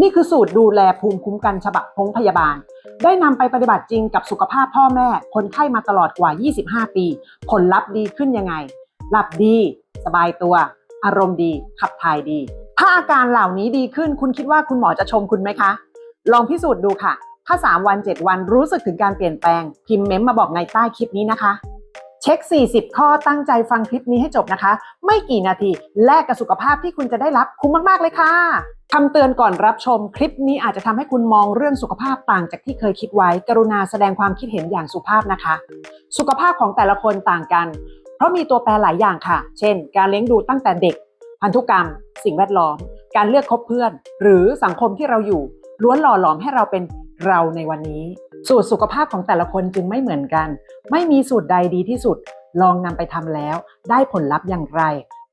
นี่คือสูตรดูแลภูมิคุ้มกันฉบับพงพยาบาล ได้นำไปปฏิบัติจริงกับสุขภาพพ่อแม่ คนไข้มาตลอดกว่า 25 ปี ผลลัพธ์ดีขึ้นยังไง หลับดี สบายตัว อารมณ์ดี ขับถ่ายดี ถ้าอาการเหล่านี้ดีขึ้น คุณคิดว่าคุณหมอจะชมคุณไหมคะ ลองพิสูจน์ดูค่ะ ถ้า 3 วัน 7 วันรู้สึกถึงการเปลี่ยนแปลง พิมพ์เม้มมาบอกในใต้คลิปนี้นะคะเช็ค 40 ข้อตั้งใจฟังคลิปนี้ให้จบนะคะ ไม่กี่นาทีแลกกับสุขภาพที่คุณจะได้รับคุ้มมาก ๆ เลยค่ะ คำเตือนก่อนรับชมคลิปนี้อาจจะทำให้คุณมองเรื่องสุขภาพต่างจากที่เคยคิดไว้ กรุณาแสดงความคิดเห็นอย่างสุภาพนะคะ สุขภาพของแต่ละคนต่างกัน เพราะมีตัวแปรหลายอย่างค่ะ เช่น การเลี้ยงดูตั้งแต่เด็ก พันธุกรรม สิ่งแวดล้อม การเลือกคบเพื่อน หรือสังคมที่เราอยู่ล้วนหล่อหลอมให้เราเป็นเราในวันนี้ สูตรสุขภาพของแต่ละคนจึงไม่เหมือนกัน ไม่มีสูตรใดดีที่สุด ลองนำไปทำแล้ว ได้ผลลัพธ์อย่างไร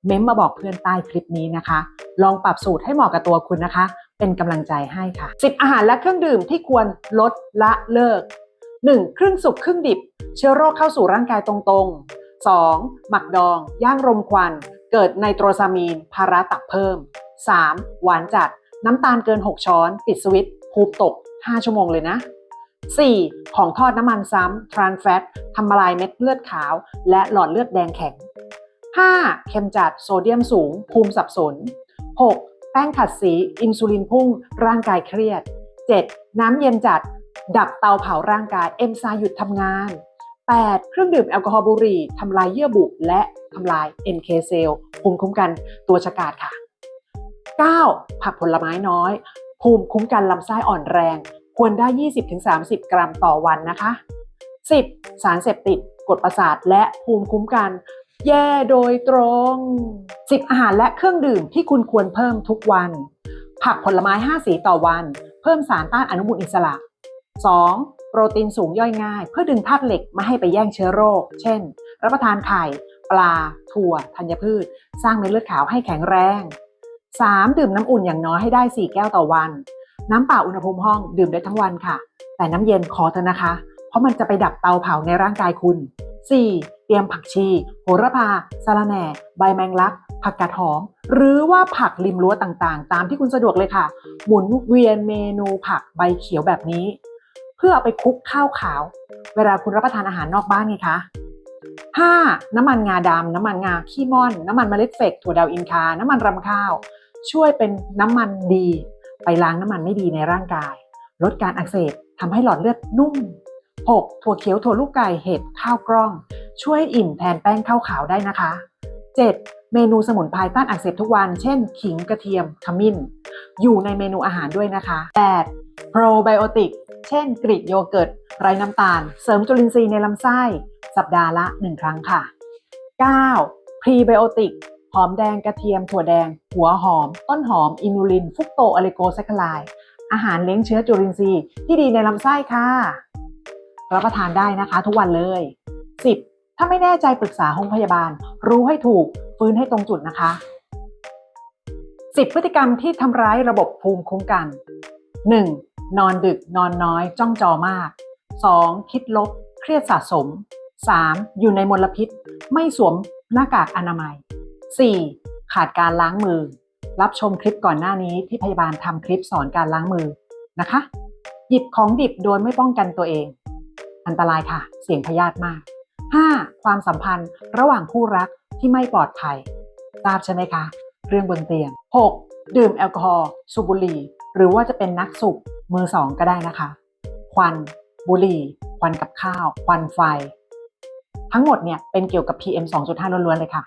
เม้มมาบอกเพื่อนใต้คลิปนี้นะคะ ลองปรับสูตรให้เหมาะกับตัวคุณนะคะ เป็นกำลังใจให้ค่ะ 10 อาหารและเครื่องดื่มที่ควรลดละเลิก 1. ครึ่งสุกครึ่งดิบ เชื้อโรคเข้าสู่ร่างกายตรงๆ 2. หมักดอง ย่างรมควัน เกิดไนโตรซามีน ภาระตับเพิ่ม 3. หวานจัด น้ำตาลเกิน 6 ช้อน ปิดสวิตช์ภูมิตก 5 ชั่วโมงเลยนะ 4. ของทอดน้ำมันซ้ำทรานแฟตทำลายเม็ดเลือดขาว และหลอดเลือดแดงแข็ง 5. เค็มจัดโซเดียมสูง ภูมิสับสน 6. แป้งขัดสี อินซูลินพุ่ง ร่างกายเครียด 7. น้ำเย็นจัด ดับเตาเผาร่างกายเอนไซม์หยุดทำงาน 8. เครื่องดื่มแอลกอฮอล์บุหรี่ทำลายเยื่อบุและทำลาย NK เซลล์ภูมิคุ้มกันตัวฉกาจค่ะ 9. ผักผลไม้น้อย ภูมิคุ้มกันลำไส้อ่อนแรง ควรได้ 20-30 กรัมต่อวันนะคะ 10. สารเสพติดกดประสาทและภูมิคุ้มกัน แย่โดยตรง 10 อาหารและเครื่องดื่มที่คุณควรเพิ่มทุกวัน ผักผลไม้ 5 สีต่อวัน เพิ่มสารต้านอนุมูลอิสระ 2. โปรตีนสูงย่อยง่าย เพื่อดึงธาตุเหล็กม่ให้ไปแย่งเชื้อโรค เช่น รับประทานไข่ ปลา ถั่ว ธัญพืช สร้างเม็ดเลือดขาวให้แข็งแรง 3. ดื่มน้ำอุ่นอย่างน้อยให้ได้ 4 แก้วต่อวัน น้ำเปล่าอุณหภูมิห้องดื่มได้ทั้งวันค่ะ แต่น้ำเย็นขอเถอะนะคะ เพราะมันจะไปดับเตาเผาในร่างกายคุณ 4. เตรียมผักชี โหระพาสะระแหน่ ใบแมงลัก ผักกาดหอม หรือว่าผักริมรั้วต่างๆ ตามที่คุณสะดวกเลยค่ะ หมุนเวียนเมนูผักใบเขียวแบบนี้ เพื่อเอาไปคลุกข้าวขาว เวลาคุณรับประทานอาหารนอกบ้านไงคะ 5. น้ำมันงาดำน้ำมันงาขี้ม่อน น้ำมันเมล็ดเฟกถั่วดาวอินคา น้ำมันรำข้าว ช่วยเป็นน้ำมันดี ไปล้างน้ำมันไม่ดีในร่างกาย ลดการอักเสบทำให้หลอดเลือดนุ่ม 6. ถั่วเขียวถั่วลูกไก่เห็ดข้าวกล้อง ช่วยอิ่มแทนแป้งข้าวขาวได้นะคะ 7. เมนูสมุนไพรต้านอักเสบทุกวัน เช่น ขิงกระเทียม ขมิ้น อยู่ในเมนูอาหารด้วยนะคะ 8. โปรไบโอติก เช่น กรีกโยเกิร์ต ไร้น้ำตาล เสริมจุลินทรีย์ในลำไส้ สัปดาห์ละ 1 ครั้งค่ะ 9. พรีไบโอติก หอมแดงกระเทียม ถั่วแดง หัวหอม ต้นหอม อินูลิน ฟุกโตอะเลโกแซคคลาย อาหารเลี้ยงเชื้อจุลินทรีย์ที่ดีในลำไส้ค่ะ รับประทานได้นะคะทุกวันเลย 10. ถ้าไม่แน่ใจปรึกษาห้องพยาบาล รู้ให้ถูก ฟื้นให้ตรงจุดนะคะ 10 พฤติกรรมที่ทำร้ายระบบภูมิคุ้มกัน 1. นอนดึก นอนน้อย จ้องจอมาก 2. คิดลบ เครียดสะสม 3. อยู่ในมลพิษ ไม่สวมหน้ากากอนามัย 4. ขาดการล้างมือ รับชมคลิปก่อนหน้านี้ที่พยาบาลทำคลิปสอนการล้างมือนะคะ หยิบของดิบโดยไม่ป้องกันตัวเอง อันตรายค่ะ เสี่ยงพยาธิมาก 5. ความสัมพันธ์ระหว่างคู่รักที่ไม่ปลอดภัย ทราบใช่ไหมคะ เรื่องบนเตียง 6. ดื่มแอลกอฮอล์สูบบุหรี่ หรือว่าจะเป็นนักสูบมือสองก็ได้นะคะ ควัน บุหรี่ ควันกับข้าว ควันไฟ ทั้งหมดเนี่ยเป็นเกี่ยวกับ PM 2.5 ล้วนๆเลยค่ะ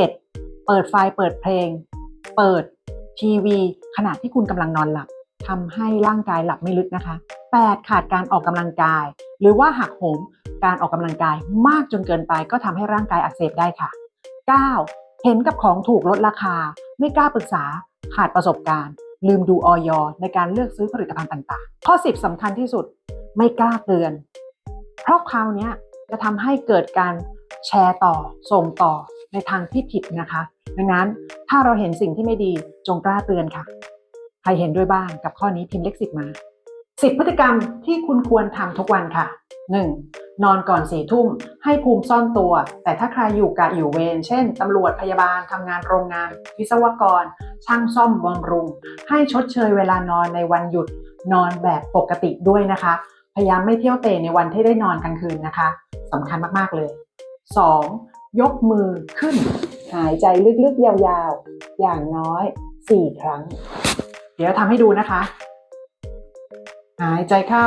7. เปิดไฟเปิดเพลง เปิดทีวีขณะที่คุณกำลังนอนหลับทำให้ร่างกายหลับไม่ลึกนะคะ 8. ขาดการออกกำลังกาย หรือว่าหักโหม การออกกำลังกายมากจนเกินไปก็ทำให้ร่างกายอักเสบได้ค่ะ 9. เห็นกับของถูกลดราคา ไม่กล้าปรึกษาขาดประสบการณ์ ลืมดูออยในการเลือกซื้อผลิตภัณฑ์ต่างๆ ข้อ 10สำคัญที่สุดไม่กล้าเตือน เพราะคราวนี้จะทำให้เกิดการแชร์ต่อ ส่งต่อในทางที่ผิดนะคะ ดังนั้นถ้าเราเห็นสิ่งที่ไม่ดีจงกล้าเตือนค่ะ ใครเห็นด้วยบ้างกับข้อนี้พิมพ์เลขสิบมา10พฤติกรรมที่คุณควรทำทุกวันค่ะ 1. นอนก่อนสี่ทุ่ม ให้ภูมิซ่อนตัว แต่ถ้าใครอยู่กะอยู่เวร เช่น ตำรวจพยาบาล ทำงานโรงงาน วิศวกร ช่างซ่อมบำรุง ให้ชดเชยเวลานอนในวันหยุด นอนแบบปกติด้วยนะคะ พยายามไม่เที่ยวเตะในวันที่ได้นอนกลางคืนนะคะสำคัญมากๆเลย 2. ยกมือขึ้น หายใจลึกๆยาวๆ อย่างน้อย 4 ครั้ง เดี๋ยวทำให้ดูนะคะ หายใจเข้า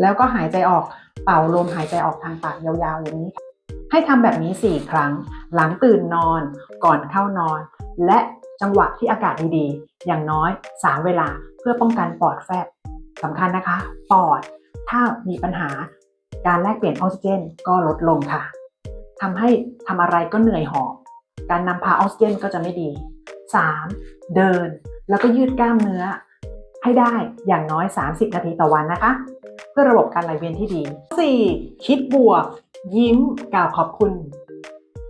แล้วก็หายใจออกเป่าลมหายใจออกทางปากยาวๆอย่างนี้ ให้ทำแบบนี้ 4 ครั้ง หลังตื่นนอนก่อนเข้านอน และจังหวะที่อากาศดีๆ อย่างน้อย 3 เวลาเพื่อป้องกันปอดแฟบสำคัญนะคะ ปอดถ้ามีปัญหาการแลกเปลี่ยนออกซิเจนก็ลดลงค่ะทำให้ทำอะไรก็เหนื่อยหอบการนำพาออกซิเจนก็จะไม่ดี 3. เดินแล้วก็ยืดกล้ามเนื้อ ให้ได้อย่างน้อย 30 นาทีต่อวันนะคะ เพื่อระบบการไหลเวียนที่ดี 4. คิดบวก ยิ้มกล่าวขอบคุณ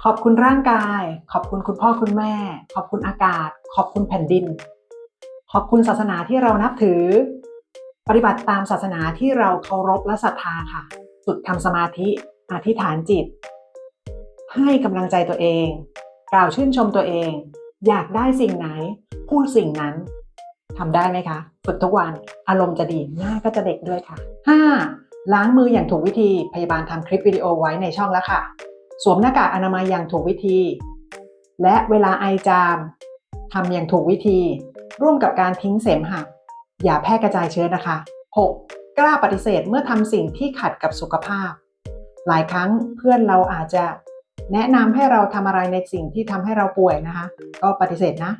ขอบคุณร่างกาย ขอบคุณคุณพ่อคุณแม่ ขอบคุณอากาศ ขอบคุณแผ่นดิน ขอบคุณศาสนาที่เรานับถือ ปฏิบัติตามศาสนาที่เราเคารพและศรัทธาค่ะฝึกทำสมาธิอธิษฐานจิต ให้กำลังใจตัวเอง กล่าวชื่นชมตัวเอง อยากได้สิ่งไหน พูดสิ่งนั้น ทำได้ไหมคะ ฝึกทุกวันอารมณ์จะดีหน้าก็จะเด็กด้วยค่ะ 5. ล้างมืออย่างถูกวิธีพยาบาลทำคลิปวิดีโอไว้ในช่องแล้วค่ะ สวมหน้ากากอนามัยอย่างถูกวิธี และเวลาไอจามทำอย่างถูกวิธี ร่วมกับการทิ้งเสมหะอย่าแพร่กระจายเชื้อนะคะ 6. กล้าปฏิเสธเมื่อทำสิ่งที่ขัดกับสุขภาพ หลายครั้งเพื่อนเราอาจจะแนะนำให้เราทำอะไรในสิ่งที่ทำให้เราป่วยนะคะ ก็ปฏิเสธนะ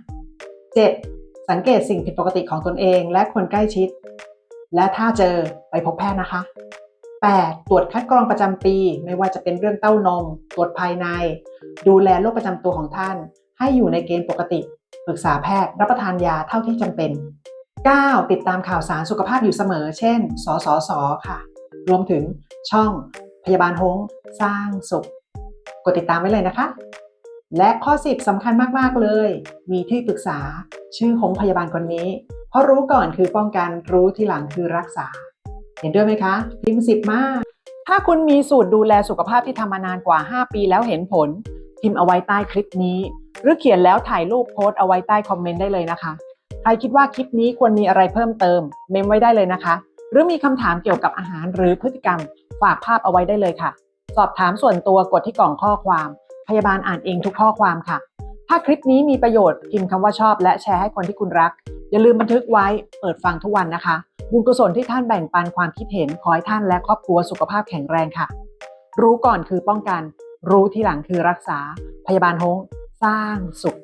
7. สังเกตสิ่งผิดปกติของตนเองและคนใกล้ชิด และถ้าเจอไปพบแพทย์นะคะ 8. ตรวจคัดกรองประจำปี ไม่ว่าจะเป็นเรื่องเต้านม ตรวจภายใน ดูแลโรคประจำตัวของท่าน ให้อยู่ในเกณฑ์ปกติ ปรึกษาแพทย์ รับประทานยาเท่าที่จำเป็น 9. ติดตามข่าวสารสุขภาพอยู่เสมอ เช่น สสส ค่ะ รวมถึงช่องพยาบาลฮงสร้างสุข กดติดตามไว้เลยนะคะ และข้อ 10สำคัญมากๆเลย มีที่ปรึกษาชื่อหงพยาบาลคนนี้ เพราะรู้ก่อนคือป้องกันรู้ที่หลังคือรักษา เห็นด้วยไหมคะพิมพ์สิบมาก ถ้าคุณมีสูตรดูแลสุขภาพที่ทำมานานกว่า 5 ปีแล้วเห็นผล พิมพ์เอาไว้ใต้คลิปนี้ หรือเขียนแล้วถ่ายรูปโพสต์เอาไว้ใต้คอมเมนต์ได้เลยนะคะใครคิดว่าคลิปนี้ควรมีอะไรเพิ่มเติม เมมไว้ได้เลยนะคะ หรือมีคำถามเกี่ยวกับอาหารหรือพฤติกรรม ฝากภาพเอาไว้ได้เลยค่ะ สอบถามส่วนตัวกดที่กล่องข้อความ พยาบาลอ่านเองทุกข้อความค่ะ ถ้าคลิปนี้มีประโยชน์พิมพ์คำว่าชอบ และแชร์ให้คนที่คุณรัก อย่าลืมบันทึกไว้เปิดฟังทุกวันนะคะ บุญกุศลที่ท่านแบ่งปันความคิดเห็นขอให้ท่านและครอบครัวสุขภาพแข็งแรงค่ะ รู้ก่อนคือป้องกัน รู้ที่หลังคือรักษา พยาบาลฮงสร้างสุข